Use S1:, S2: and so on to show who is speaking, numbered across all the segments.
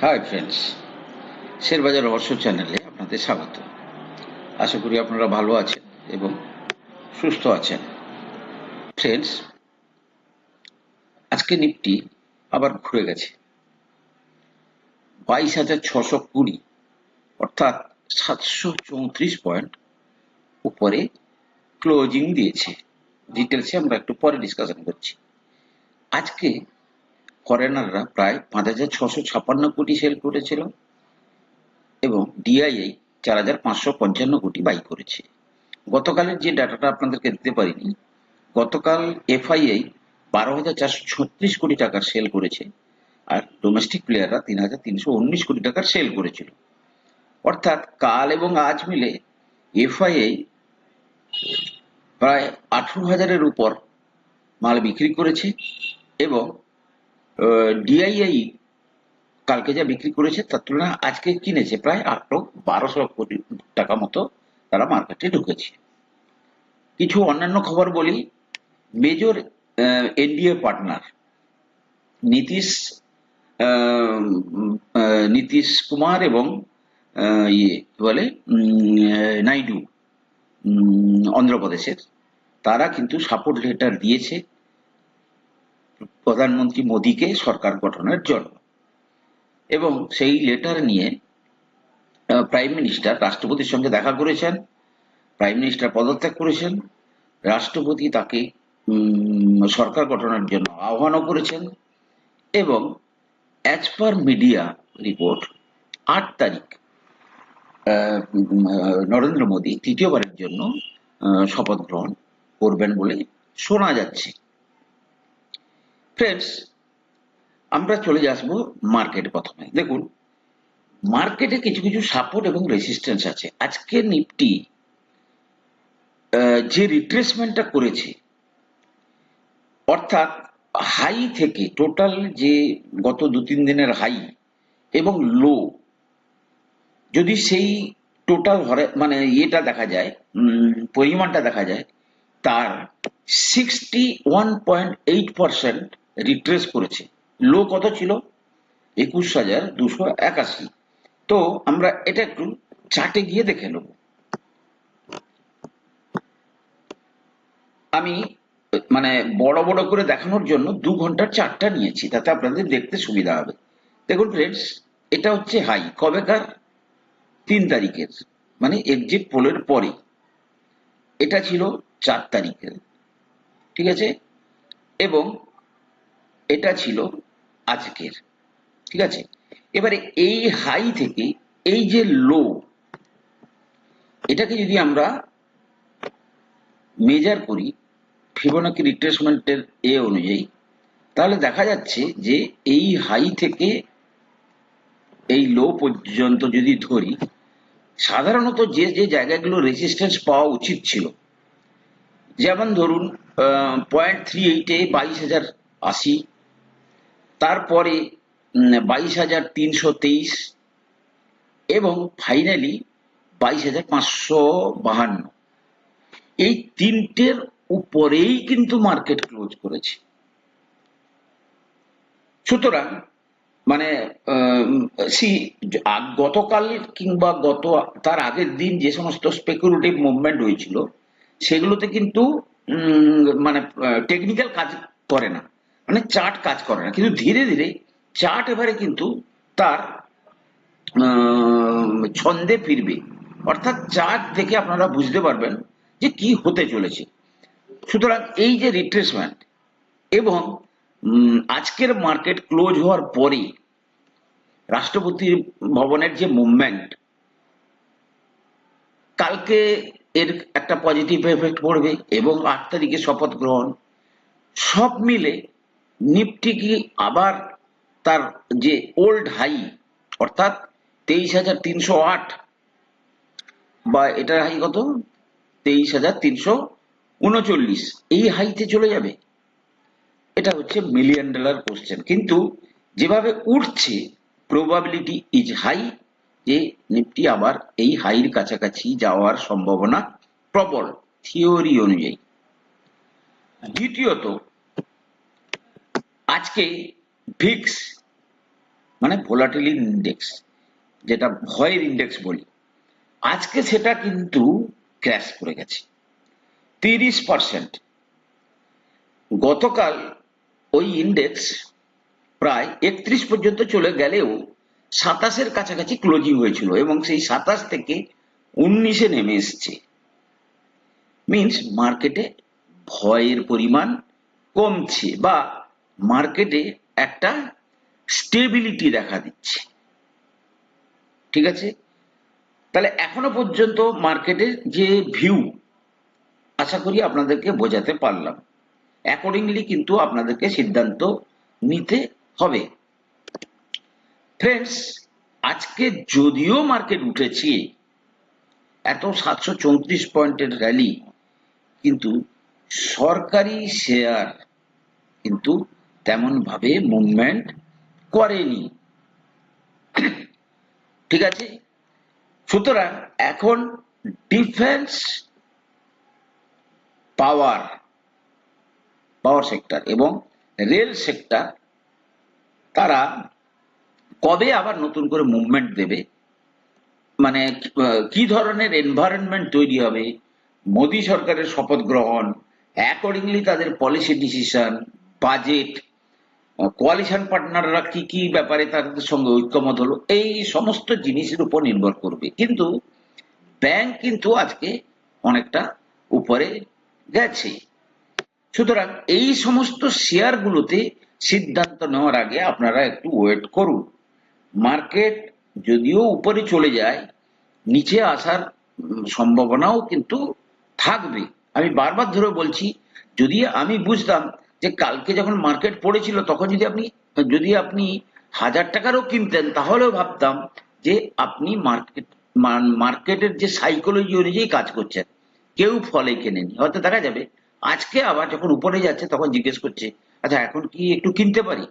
S1: Hi friends Sherbazar রহস্য চ্যানেলে আপনাদের স্বাগত। আশা করি আপনারা ভালো আছেন এবং সুস্থ আছেন। ফ্রেন্ডস আজকে নিফটি আবার ঘুরে গেছে। বাইশ হাজার ছশো কুড়ি, অর্থাৎ সাতশো চৌত্রিশ পয়েন্ট উপরে ক্লোজিং দিয়েছে। ডিটেলসে আমরা একটু পরে ডিসকাশন করছি। আজকে ফরেনাররা প্রায় পাঁচ হাজার ছশো ছাপান্ন কোটি সেল করেছিল এবং ডিআইআই চার হাজার পাঁচশো পঞ্চান্ন কোটি বাই করেছে। গতকালের যে ডাটাটা আপনাদেরকে দিতে পারিনি, গতকাল এফআইআই বারো হাজার চারশো ছত্রিশ কোটি টাকার সেল করেছে আর ডোমেস্টিক প্লেয়াররা তিন হাজার তিনশো উনিশ কোটি টাকার সেল করেছিল। অর্থাৎ কাল এবং আজ মিলে এফআইআই প্রায় আঠেরো হাজারের উপর মাল বিক্রি করেছে এবং ডিআইআই কালকে যা বিক্রি করেছে, তার তুলনায় আজকে কিনেছে প্রায় আটশো বারোশো কোটি টাকা মতো তারা মার্কেটে ঢুকেছে। কিছু অন্যান্য খবর বলি। Major NDA partner Nitish Nitish Kumar এবং ইয়ে কি বলে নাইডু অন্ধ্রপ্রদেশের, তারা কিন্তু সাপোর্ট লেটার দিয়েছে। প্রধানমন্ত্রী মোদীকে সরকার গঠনের জন্য। এবং সেই লেটার নিয়ে প্রাইম মিনিস্টার রাষ্ট্রপতির সঙ্গে দেখা করেছেন প্রাইম মিনিস্টার পদত্যাগ করেছেন, রাষ্ট্রপতি তাকে সরকার গঠনের জন্য আহ্বানও করেছেন এবং অ্যাজ পার মিডিয়া রিপোর্ট আট তারিখ নরেন্দ্র মোদী তৃতীয়বারের জন্য শপথ গ্রহণ করবেন বলে শোনা যাচ্ছে। ফ্রেন্ডস আমরা চলে আসব মার্কেট প্রথমে। দেখুন মার্কেটে কিছু কিছু সাপোর্ট এবং রেসিস্ট্যান্স আছে। আজকে নিফটি যে রিট্রেসমেন্টটা করেছে, অর্থাৎ হাই থেকে টোটাল যে গত দু তিন দিনের হাই এবং লো যদি সেই টোটাল মানে ইয়েটা দেখা যায় পরিমাণটা দেখা যায়, তার sixty one point eight percent retrace করেছে। লো কত ছিল? একুশ হাজার দুশো একাশি। তো আমরা এটা একটু চার্টে গিয়ে দেখে নেব। আমি মানে বড় বড় করে দেখানোর জন্য দু ঘণ্টার চারটা নিয়েছি, তাতে আপনাদের দেখতে সুবিধা হবে। দেখুন ফ্রেন্ডস এটা হচ্ছে হাই কবেকার? তিন তারিখের মানে এক্সিট পোলের পরে। এটা ছিল চার তারিখের, ঠিক আছে? এবং এটা ছিল আজকের, ঠিক আছে? এবারে এই হাই থেকে এই যে লো এটাকে যদি আমরা মেজার করি ফিবোনাকি রিট্রেসমেন্টের এ অনুযায়ী, তাহলে দেখা যাচ্ছে যে এই হাই থেকে এই লো পর্যন্ত যদি ধরি, সাধারণত যে যে জায়গাগুলো রেজিস্ট্যান্স পাওয়া উচিত ছিল, যেমন ধরুন পয়েন্ট থ্রি এইটে বাইশ হাজার আশি তারপরে বাইশ হাজার তিনশো তেইশ এবং ফাইনালি বাইশ হাজার পাঁচশো বাহান্ন। এই তিনটের উপরেই কিন্তু মার্কেট ক্লোজ করেছে। সুতরাং মানে সি গতকাল কিংবা গত, তার আগের দিন যে সমস্ত স্পেকুলেটিভ মুভমেন্ট হয়েছিল, সেগুলোতে কিন্তু মানে টেকনিক্যাল কাজ করে না। মানে চার্ট কাজ করে না। কিন্তু ধীরে ধীরে চার্ট এবারে কিন্তু তার ছন্দে ফিরবে। অর্থাৎ চার্ট দেখে আপনারা বুঝতে পারবেন যে কি হতে চলেছে। সুতরাং এই যে রিট্রেসমেন্ট এবং আজকের মার্কেট ক্লোজ হওয়ার পরে রাষ্ট্রপতি ভবনের যে মুভমেন্ট, কালকে এর একটা পজিটিভ এফেক্ট পড়বে এবং আট তারিখে শপথ গ্রহণ। সব মিলে নিফটি কি আবার তার যে ওল্ড হাই অর্থাৎ তেইশ হাজার তিনশো আট বা এটার হাই কত? তেইশ হাজার তিনশো উনচল্লিশ। এই হাইতে চলে যাবে। এটা হচ্ছে মিলিয়ন ডলার কোশ্চেন কিন্তু যেভাবে উঠছে প্রবাবিলিটি ইজ হাই যে নিফটি আবার এই হাইর কাছাকাছি যাওয়ার সম্ভাবনা প্রবল থিওরি অনুযায়ী। দ্বিতীয়ত আজকে ভিক্স মানে ভোলাটিলি ইন্ডেক্স যেটা ভয়ের ইন্ডেক্স বলি, আজকে সেটা কিন্তু ক্র্যাশ করে গেছে। তিরিশ পার্সেন্ট গতকাল ওই ইন্ডেক্স প্রায় একত্রিশ পর্যন্ত চলে গেলেও সাতাশের কাছাকাছি ক্লোজিং হয়েছিল এবং সেই সাতাশ থেকে উনিশে নেমে এসছে। মিনস মার্কেটে ভয়ের পরিমাণ কমছে বা মার্কেটে একটা স্টেবিলিটি দেখা দিচ্ছে। ঠিক আছে? তাহলে এখনও পর্যন্ত মার্কেটের যে ভিউ আশা করি আপনাদেরকে বোঝাতে পারলাম। অ্যাকর্ডিংলি কিন্তু আপনাদেরকে সিদ্ধান্ত নিতে হবে। ফ্রেন্ডস আজকে যদিও মার্কেট উঠেছে, এত সাতশো চৌত্রিশ পয়েন্টের র্যালি কিন্তু সরকারি শেয়ার কিন্তু তেমন ভাবে মুভমেন্ট করেনি। ঠিক আছে? সুতরাং এখন ডিফেন্স পাওয়ার পাওয়ার সেক্টর এবং রেল সেক্টর তারা কবে আবার নতুন করে মুভমেন্ট দেবে? মানে কি ধরনের এনভায়রনমেন্ট তৈরি হবে? মোদী সরকারের শপথ গ্রহণ অ্যাকর্ডিংলি তাদের পলিসি ডিসিশন বাজেট কোয়ালিশন পার্টনাররা কি কি ব্যাপারে তাদের সঙ্গে ঐক্যমত হলো, এই সমস্ত জিনিসের উপর নির্ভর করবে। কিন্তু ব্যাংক কিন্তু আজকে অনেকটা উপরে গেছে। সুতরাং এই সমস্ত শেয়ারগুলোতে সিদ্ধান্ত নেওয়ার আগে আপনারা একটু ওয়েট করুন। মার্কেট যদিও উপরে চলে যায়, নিচে আসার সম্ভাবনাও কিন্তু থাকবে। আমি বারবার ধরে বলছি, যদি আমি বুঝতাম যে কালকে যখন মার্কেট পড়েছিল, তখন যদি আপনি যদি আপনি হাজার টাকারও কিনতেন, তাহলেও ভাবতাম যে আপনি মার্কেট মার্কেটের যে সাইকোলজি অনুযায়ী কাজ করছেন, কেউ ফলে কেনেনি। হয়তো দেখা যাবে, আজকে আবার যখন উপরে যাচ্ছে, তখন জিজ্ঞেস করছে আচ্ছা এখন কি একটু কিনতে পারি?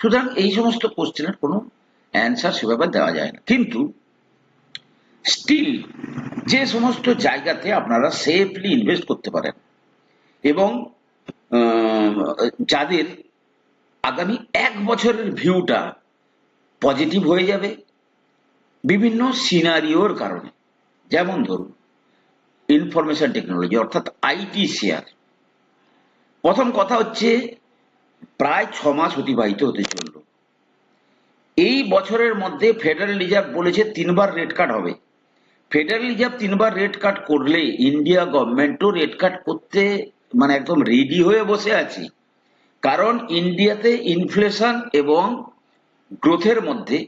S1: সুতরাং এই সমস্ত কোশ্চেনের কোনো অ্যান্সার সেভাবে দেওয়া যায় না। কিন্তু স্টিল যে সমস্ত জায়গাতে আপনারা সেফলি ইনভেস্ট করতে পারেন এবং যাদের আগামী এক বছরের ভিউটা পজিটিভ হয়ে যাবে বিভিন্ন সিনারিওর কারণে। যেমন ধরুন ইনফরমেশন টেকনোলজি অর্থাৎ আইটি শেয়ার প্রথম কথা হচ্ছে, প্রায় ছ মাস অতিবাহিত হতে চলল। এই বছরের মধ্যে ফেডারেল রিজার্ভ বলেছে তিনবার রেট কাট হবে। ফেডারেল রিজার্ভ তিনবার রেট কাট করলে ইন্ডিয়া গভর্নমেন্টও রেট কাট করতে মানে একদম রেডি হয়ে বসে আছে। কারণ ইন্ডিয়াতে ইনফ্লেশন এবং গ্রোথের মধ্যে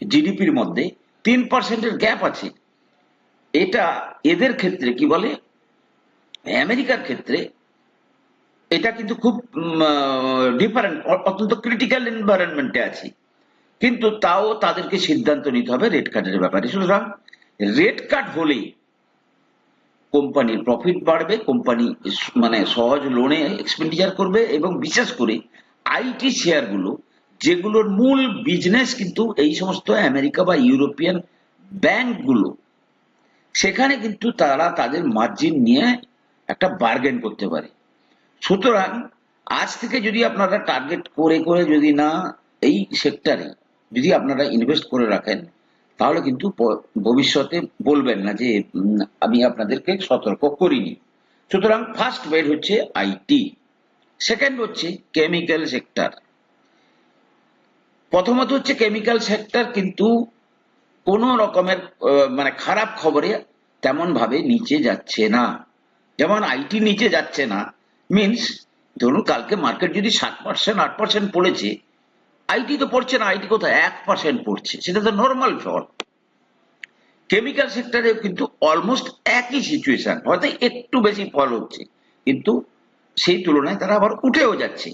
S1: জিডিপির মধ্যে তিন পার্সেন্টের গ্যাপ আছে। এটা এদের ক্ষেত্রে কি বলে? আমেরিকার ক্ষেত্রে এটা কিন্তু খুব ডিফারেন্ট অত্যন্ত ক্রিটিক্যাল এনভায়রনমেন্টে আছে। কিন্তু তাও তাদেরকে সিদ্ধান্ত নিতে হবে রেড কার্ডের ব্যাপারে। সুতরাং রেড কার্ড হলেই কোম্পানির প্রফিট বাড়বে, কোম্পানি মানে সহজ লোনে এক্সপেন্ডিচার করবে এবং বিশেষ করে আইটি শেয়ারগুলো যেগুলোর মূল বিজনেস কিন্তু এই সমস্ত আমেরিকা বা ইউরোপিয়ান ব্যাংকগুলো সেখানে কিন্তু তারা তাদের মার্জিন নিয়ে একটা বার্গেন করতে পারে। সুতরাং আজ থেকে যদি আপনারা টার্গেট করে করে যদি না এই সেক্টরে যদি আপনারা ইনভেস্ট করে রাখেন তাহলে কিন্তু ভবিষ্যতে বলবেন না যে আমি আপনাদেরকে সতর্ক করিনি। সুতরাং ফার্স্ট বেড হচ্ছে আইটি সেকেন্ড হচ্ছে কেমিক্যাল সেক্টর প্রথমত হচ্ছে কেমিক্যাল সেক্টর কিন্তু কোনো রকমের মানে খারাপ খবরে তেমন ভাবে নিচে যাচ্ছে না। যেমন আইটি নিচে যাচ্ছে না মিন্স ধরুন কালকে মার্কেট যদি সাত পার্সেন্ট আট পার্সেন্ট পড়েছে আইটি তো পড়ছে না, আইটি কোথায়? এক পার্সেন্ট পড়ছে। সেটা তো নর্মাল ফল কেমিক্যাল সেক্টরে কিন্তু অলমোস্ট একই সিচুয়েশন হয়তো একটু বেশি ফল হচ্ছে, কিন্তু সেই তুলনায় তারা আবার উঠেও যাচ্ছে।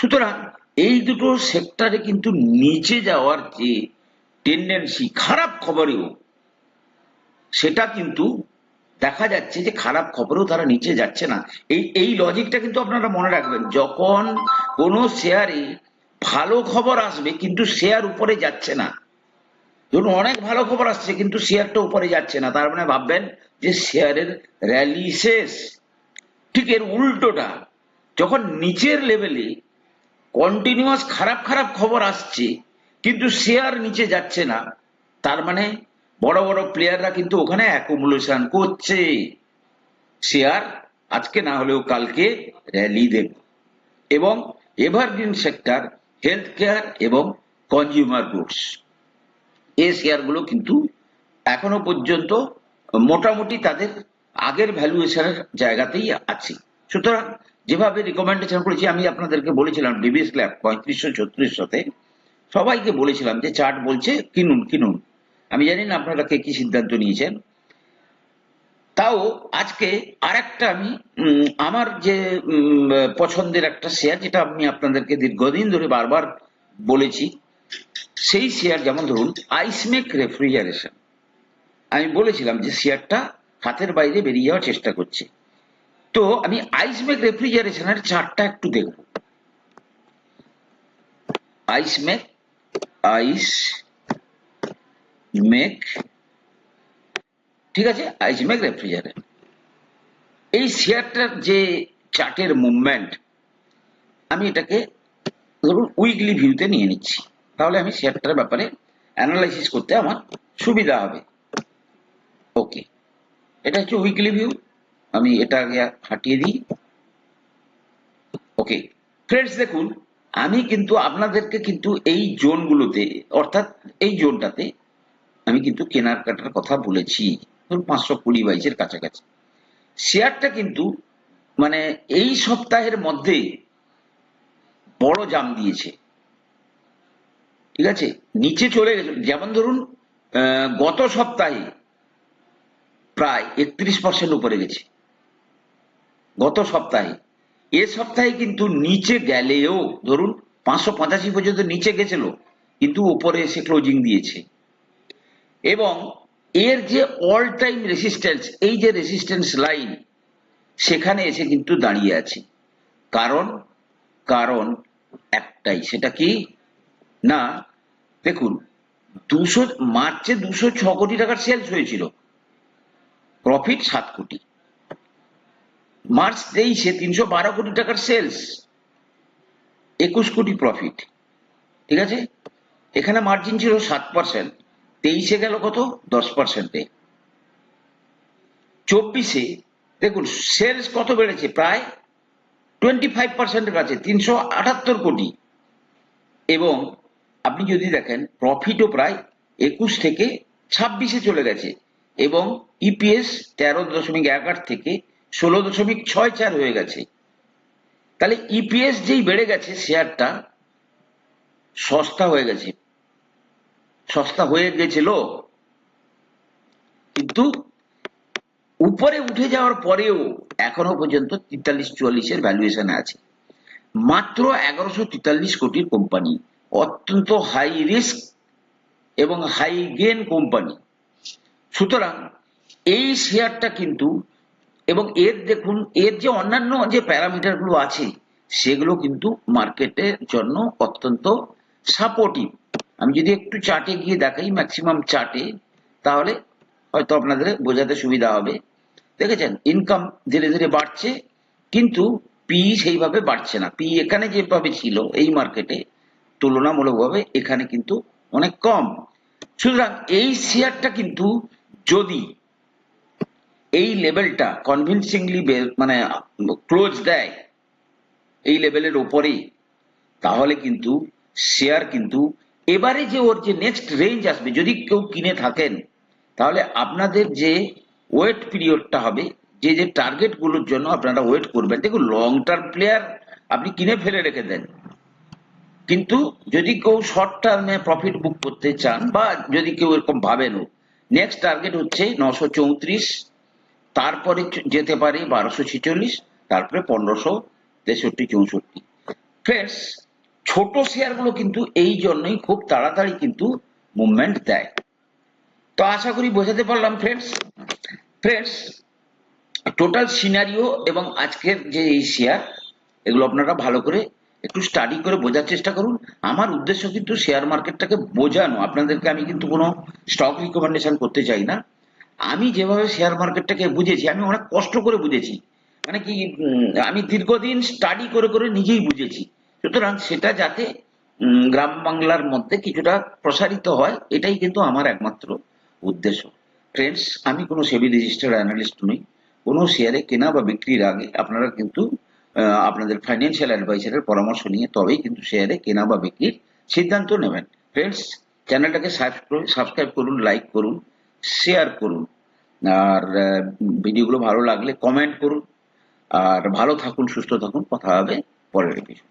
S1: সুতরাং এই দুটো সেক্টরে কিন্তু নিচে যাওয়ার যে টেন্ডেন্সি খারাপ খবরেও, সেটা কিন্তু দেখা যাচ্ছে যে খারাপ খবরেও তারা নিচে যাচ্ছে না। এই এই লজিকটা কিন্তু আপনারা মনে রাখবেন, যখন কোনো শেয়ারে ভালো খবর আসবে, কিন্তু শেয়ার উপরে যাচ্ছে না। ধরুন, অনেক ভালো খবর আসছে, কিন্তু শেয়ারটা উপরে যাচ্ছে না। তার মানে ভাববেন যে শেয়ারের র্যালি শেষ। ঠিক এর উল্টোটা, যখন নিচের লেভেলে কন্টিনিউয়াস খারাপ খারাপ খবর আসছে, কিন্তু শেয়ার নিচে যাচ্ছে না, তার মানে বড় বড় প্লেয়াররা কিন্তু ওখানে অ্যাকুমুলেশন করছে। শেয়ার আজকে না হলেও কালকে র্যালি দেবে। এবং এভারগ্রিন সেক্টর হেলথ কেয়ার এবং কনজিউমার গুডস এই শেয়ারগুলো কিন্তু এখনও পর্যন্ত মোটামুটি তাদের আগের ভ্যালুয়েশনের জায়গাতেই আছে। সুতরাং যেভাবে রিকমেন্ডেশন করেছি, আমি আপনাদেরকে বলেছিলাম ডিবিএস ল্যাব পঁয়ত্রিশশো ছত্রিশশোতে সবাইকে বলেছিলাম যে চার্ট বলছে কিনুন কিনুন। আমি জানি না আপনারা কে কি সিদ্ধান্ত নিয়েছেন। তাও আজকে আরেকটা আমি আমার যে পছন্দের একটা শেয়ার যেটা আমি আপনাদেরকে দীর্ঘদিন ধরে বারবার বলেছি, সেই শেয়ার যেমন ধরুন আইসমেক রেফ্রিজারেশন আমি বলেছিলাম যে শেয়ারটা হাতের বাইরে বেরিয়ে যাওয়ার চেষ্টা করছে। তো আমি আইসমেক রেফ্রিজারেশনের চার্টটা একটু দেখব। আইসমেক আইস মেক ঠিক আছে? আইসমেক রেফ্রিজারেটর এই শেয়ারটার যে চার্টের মুভমেন্ট আমি এটাকে ধরুন উইকলি ভিউতে নিয়ে নিচ্ছি। তাহলে আমি শেয়ারটার ব্যাপারে অ্যানালাইসিস করতে আমার সুবিধা হবে। ওকে এটা হচ্ছে উইকলি ভিউ আমি এটা আগে হাঁটিয়ে দিই। ওকে ফ্রেন্ডস দেখুন, আমি কিন্তু আপনাদেরকে কিন্তু এই জোনগুলোতে, অর্থাৎ এই জোনটাতে আমি কিন্তু কেনার কাটার কথা বলেছি। ধরুন পাঁচশো কুড়ি বাইশের কাছাকাছি। শেয়ারটা কিন্তু মানে এই সপ্তাহের মধ্যে বড় জাম দিয়েছে। ঠিক আছে? নিচে চলে গেছে। যেমন ধরুন গত সপ্তাহে প্রায় একত্রিশ পার্সেন্ট উপরে গেছে। গত সপ্তাহে। এ সপ্তাহে কিন্তু নিচে গেলেও, ধরুন, পাঁচশো পঁচাশি পর্যন্ত নিচে গেছিল, কিন্তু উপরে এসে ক্লোজিং দিয়েছে। এবং এর যে অল টাইম রেসিস্ট্যান্স এই যে রেসিস্ট্যান্স লাইন সেখানে এসে কিন্তু দাঁড়িয়ে আছে। কারণ কারণ একটাই, সেটা কি? না, দেখুন, দুশো, মার্চে দুশো ছ কোটি টাকার সেলস হয়েছিল। প্রফিট সাত কোটি। মার্চ তেইশে তিনশো বারো কোটি টাকার সেলস একুশ কোটি প্রফিট ঠিক আছে? এখানে মার্জিন ছিল সাত পার্সেন্ট তেইশে গেল কত? দশ পার্সেন্টে চব্বিশে, দেখুন সেলস কত বেড়েছে? প্রায় টোয়েন্টি ফাইভ পার্সেন্টের কাছে, তিনশো আটাত্তর কোটি। এবং আপনি যদি দেখেন প্রফিটও প্রায় একুশ থেকে ছাব্বিশে চলে গেছে। এবং ইপিএস তেরো দশমিক এক আট থেকে ষোলো দশমিক ছয় চার হয়ে গেছে। তাহলে ইপিএস যেই বেড়ে গেছে শেয়ারটা সস্তা হয়ে গেছে। সস্তা হয়ে গেছিল। কিন্তু উপরে উঠে যাওয়ার পরেও এখনও পর্যন্ত তেতাল্লিশ চুয়াল্লিশের ভ্যালুয়েশনে আছে। মাত্র এগারোশো তেতাল্লিশ কোটির কোম্পানি অত্যন্ত হাই রিস্ক এবং হাই গেন কোম্পানি সুতরাং এই শেয়ারটা কিন্তু এবং এর দেখুন, এর যে অন্যান্য যে প্যারামিটারগুলো আছে, সেগুলো কিন্তু মার্কেটের জন্য অত্যন্ত সাপোর্টিভ আমি যদি একটু চার্টে গিয়ে দেখাই ম্যাক্সিমাম চার্টে তাহলে হয়তো আপনাদের বোঝাতে সুবিধা হবে। দেখেছেন ইনকাম ধীরে ধীরে বাড়ছে, কিন্তু পি সেইভাবে বাড়ছে না। পি এখানে যেভাবে ছিল, এই মার্কেটে তুলনামূলকভাবে এখানে কিন্তু অনেক কম। সুতরাং এই শেয়ারটা কিন্তু যদি এই লেভেলটা কনভিনসিংলি মানে ক্লোজ দেয়, এই লেভেলের ওপরেই, তাহলে কিন্তু শেয়ার কিন্তু এবারে যে ওর যে নেক্সট রেঞ্জ আসবে, যদি কেউ কিনে থাকেন, তাহলে আপনাদের যে ওয়েট পিরিয়ডটা হবে, যে যে টার্গেটগুলোর জন্য আপনারা ওয়েট করবেন, দেখুন লং টার্ম প্লেয়ার আপনি কিনে ফেলে রেখে দেন। কিন্তু যদি কেউ শর্ট টার্মে প্রফিট বুক করতে চান, বা যদি কেউ এরকম ভাবেনও নেক্সট টার্গেট হচ্ছে নশো চৌত্রিশ, তারপরে যেতে পারে বারোশো ছেচল্লিশ, তারপরে পনেরোশো তেষট্টি চৌষট্টি। ফ্রেন্ডস ছোট শেয়ারগুলো কিন্তু এই জন্যই খুব তাড়াতাড়ি কিন্তু মুভমেন্ট দেয়। তো আশা করি বোঝাতে পারলাম ফ্রেন্ডস ফ্রেন্ডস টোটাল সিনারিও এবং আজকের যে এই শেয়ার এগুলো আপনারা ভালো করে একটু স্টাডি করে বোঝার চেষ্টা করুন। আমার উদ্দেশ্য কিন্তু শেয়ার মার্কেটটাকে বোঝানো, আপনাদেরকে আমি কিন্তু কোনো স্টক রিকমেন্ডেশন করতে চাই না। আমি যেভাবে শেয়ার মার্কেটটাকে বুঝেছি, আমি অনেক কষ্ট করে বুঝেছি। মানে কি আমি দীর্ঘদিন স্টাডি করে করে নিজেই বুঝেছি। সুতরাং সেটা যাতে গ্রাম বাংলার মধ্যে কিছুটা প্রসারিত হয়, এটাই কিন্তু আমার একমাত্র উদ্দেশ্য। ফ্রেন্ডস আমি কোনো সেবি রেজিস্টার্ড অ্যানালিস্ট নই। কোনো শেয়ারে কেনা বা বিক্রির আগে আপনারা কিন্তু আপনাদের ফাইন্যান্সিয়াল অ্যাডভাইসারের পরামর্শ নিয়ে তবেই কিন্তু শেয়ারে কেনা বা বিক্রির সিদ্ধান্ত নেবেন। ফ্রেন্ডস চ্যানেলটাকে সাবস্ক্রাইব করুন লাইক করুন শেয়ার করুন। আর ভিডিওগুলো ভালো লাগলে কমেন্ট করুন। আর ভালো থাকুন, সুস্থ থাকুন। কথা হবে পরের এপিসোড